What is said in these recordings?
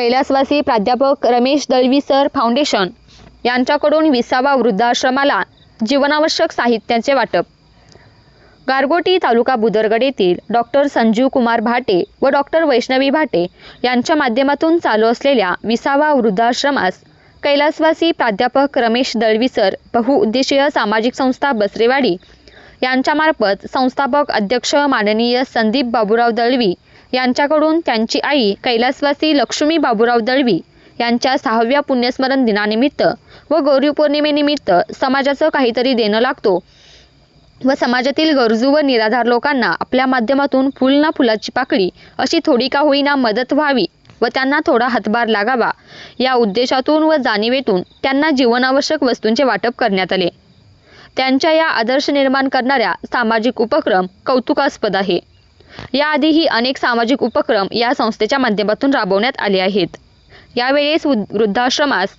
कैलासवासी प्राध्यापक Ramesh Dalvi sir foundation यांच्याकडून विसावा वृद्धाश्रमाला जीवनावश्यक साहित्याचे वाटप. गारगोटी तालुका बुदरगड येथील डॉक्टर संजीव कुमार भाटे व डॉक्टर वैष्णवी भाटे यांच्या माध्यमातून चालू असलेल्या विसावा वृद्धाश्रमास कैलासवासी प्राध्यापक रमेश दळवी सर बहुउद्देशीय सामाजिक संस्था बसरेवाडी यांच्यामार्फत संस्थापक अध्यक्ष माननीय संदीप बाबूराव दळवी यांच्याकडून त्यांची आई कैलासवासी लक्ष्मी बाबूराव दळवी यांच्या सहाव्या पुण्यस्मरण दिनानिमित्त व गौरी पौर्णिमेनिमित्त समाजाचं काहीतरी देणं लागतो व समाजातील गरजू व निराधार लोकांना आपल्या माध्यमातून फुल ना फुलाची पाकळी अशी थोडी का होईना मदत व्हावी व त्यांना थोडा हातभार लागावा या उद्देशातून व जाणीवेतून त्यांना जीवनावश्यक वस्तूंचे वाटप करण्यात आले. त्यांच्या या आदर्श निर्माण करणाऱ्या सामाजिक उपक्रम कौतुकास्पद आहे. याआधीही अनेक सामाजिक उपक्रम या संस्थेच्या माध्यमातून राबवण्यात आले आहेत. यावेळेस वृ- वृद्धाश्रमास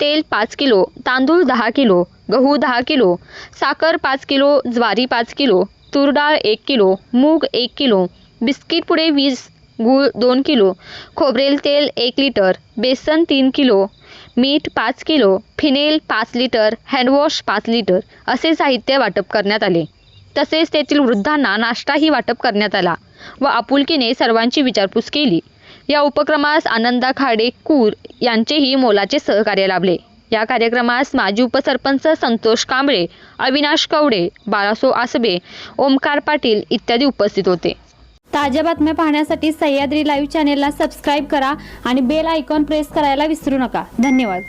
तेल पाच किलो तांदूळ दहा किलो गहू दहा किलो साखर पाच किलो ज्वारी पाच किलो तूर डाळ एक किलो मूग एक किलो बिस्किट पुडे वीस गूळ दोन किलो खोबरेल तेल एक लिटर बेसन तीन किलो मीठ पाच किलो फिनेल पाच लिटर हँडवॉश पाच लिटर असे साहित्य वाटप करण्यात आले. तसेच तेथील वृद्धांना नाश्ताही वाटप करण्यात आला व आपुलकीने सर्वांची विचारपूस केली. या उपक्रमास आनंदा खाडे कूर यांचेही मोलाचे सहकार्य लाभले. या कार्यक्रमास माजी उपसरपंच संतोष कांबळे अविनाश कवडे बाळासो आसबे ओमकार पाटील इत्यादी उपस्थित होते. ताज्या बातम्या पाहण्यासाठी सह्याद्री लाईव्ह चॅनेलला सबस्क्राईब करा आणि बेल आयकॉन प्रेस करायला विसरू नका. धन्यवाद.